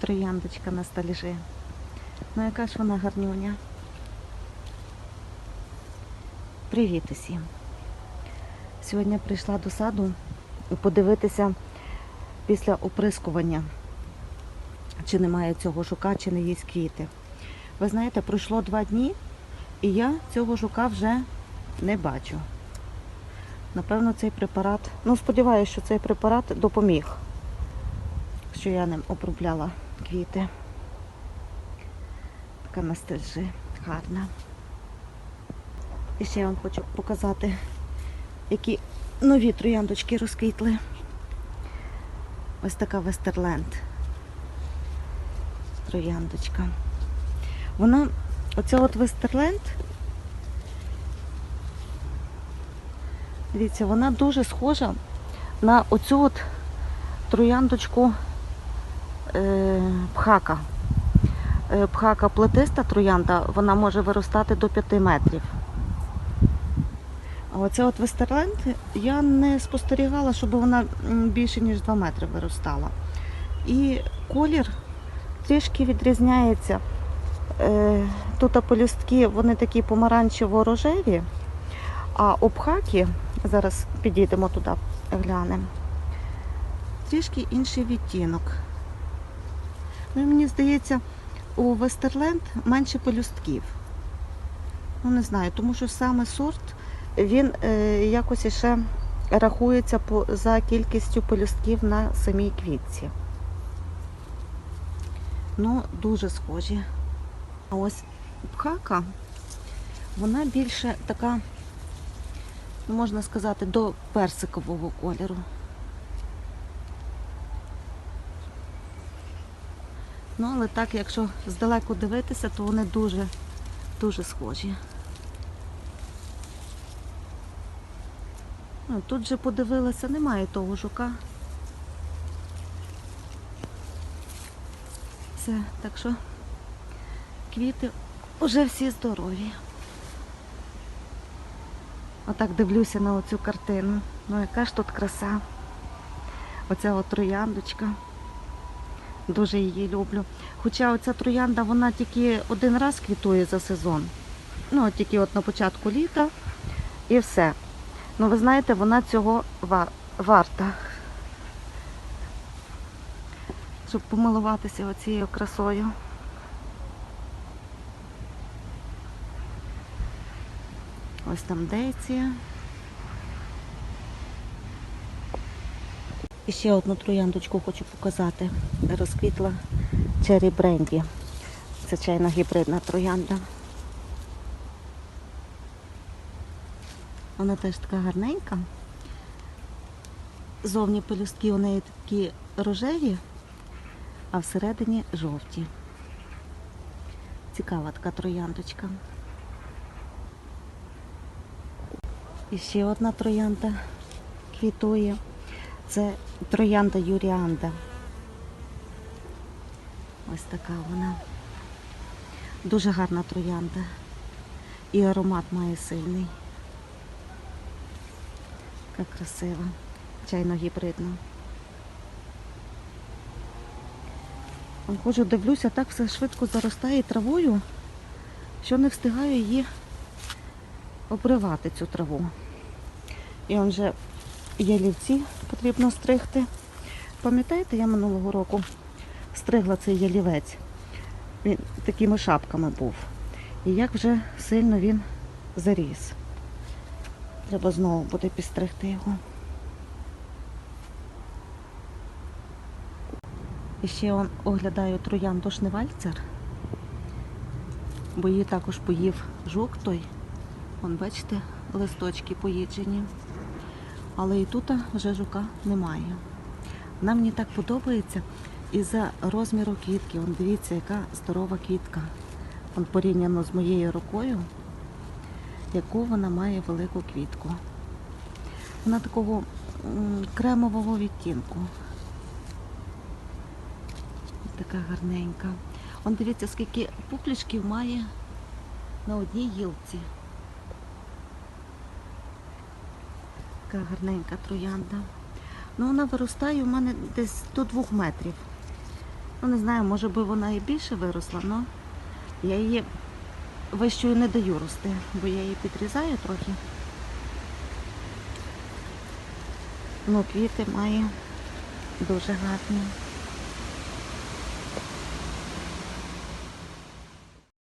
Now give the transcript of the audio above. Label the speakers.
Speaker 1: трояндочка на століжі. Ну яка ж вона гарнюня. Привіт усім. Сьогодні прийшла до саду подивитися після оприскування, чи немає цього жука, чи не їсть квіти. Ви знаєте, пройшло два дні, і я цього жука вже не бачу. Напевно, цей препарат, ну сподіваюся, що цей препарат допоміг, що я ним обробляла квіти. Така настежі гарна. І ще я вам хочу показати, які нові трояндочки розквітли. Ось така Вестерленд. Трояндочка. Вона, оця от Вестерленд, дивіться, вона дуже схожа на оцю от трояндочку пхака. Е, Пхака плетиста троянда, вона може виростати до 5 метрів. А оця от Вестерленд я не спостерігала, щоб вона більше ніж 2 метри виростала. І колір трішки відрізняється. Е, Тут полюстки вони такі помаранчево-рожеві, а обхаки, зараз підійдемо туди, глянемо. Трішки інший відтінок. Ну, мені здається, у Вестерленд менше полюстків. Ну, не знаю, тому що саме сорт він е, якось іще рахується по, за кількістю полюстків на самій квітці. Ну, дуже схожі. А ось пхака, вона більше така, ну, можна сказати, до персикового кольору. Ну, але так, якщо здалеку дивитися, то вони дуже, дуже схожі. Ну, тут же подивилася, немає того жука. Все, так що квіти вже всі здорові. Отак дивлюся на оцю картину. Ну яка ж тут краса. Оця от трояндочка. Дуже її люблю. Хоча оця троянда, вона тільки один раз квітує за сезон. Ну, тільки от на початку літа і все. Ну, ви знаєте, вона цього ва- варта. Щоб помилуватися оцією красою. Ось там деція. І ще одну трояндочку хочу показати. Розквітла Cherry Бренді. Це чайна гібридна троянда. Вона теж така гарненька. Зовні пелюстки у неї такі рожеві, а всередині жовті. Цікава така трояндочка. І ще одна троянда квітує. Це троянда Юріанда. Ось така вона. Дуже гарна троянда. І аромат має сильний. Така красива. Чайно-гібридна. Вон Ходжу, дивлюся, так все швидко заростає травою, що не встигаю її обривати цю траву. І он вже ялівці потрібно стригти. Пам'ятаєте, я минулого року стригла цей ялівець. Він такими шапками був. І як вже сильно він заріс. Треба знову буде підстригти його. І ще он оглядаю троянду шневальцер, бо її також поїв жук той. Вон, бачите, листочки поїджені. Але і тут вже жука немає. Вона мені так подобається із-за розміру квітки. Вон дивіться, яка здорова квітка. Вон порівняно з моєю рукою, яку вона має велику квітку. Вона такого кремового відтінку. Така гарненька. Он дивіться, скільки пуклічків має на одній гілці. Така гарненька троянда. Ну, вона виростає у мене десь до двох метрів. Ну, не знаю, може би вона і більше виросла, але я її вищою не даю рости, бо я її підрізаю трохи. Ну, квіти має дуже гарні.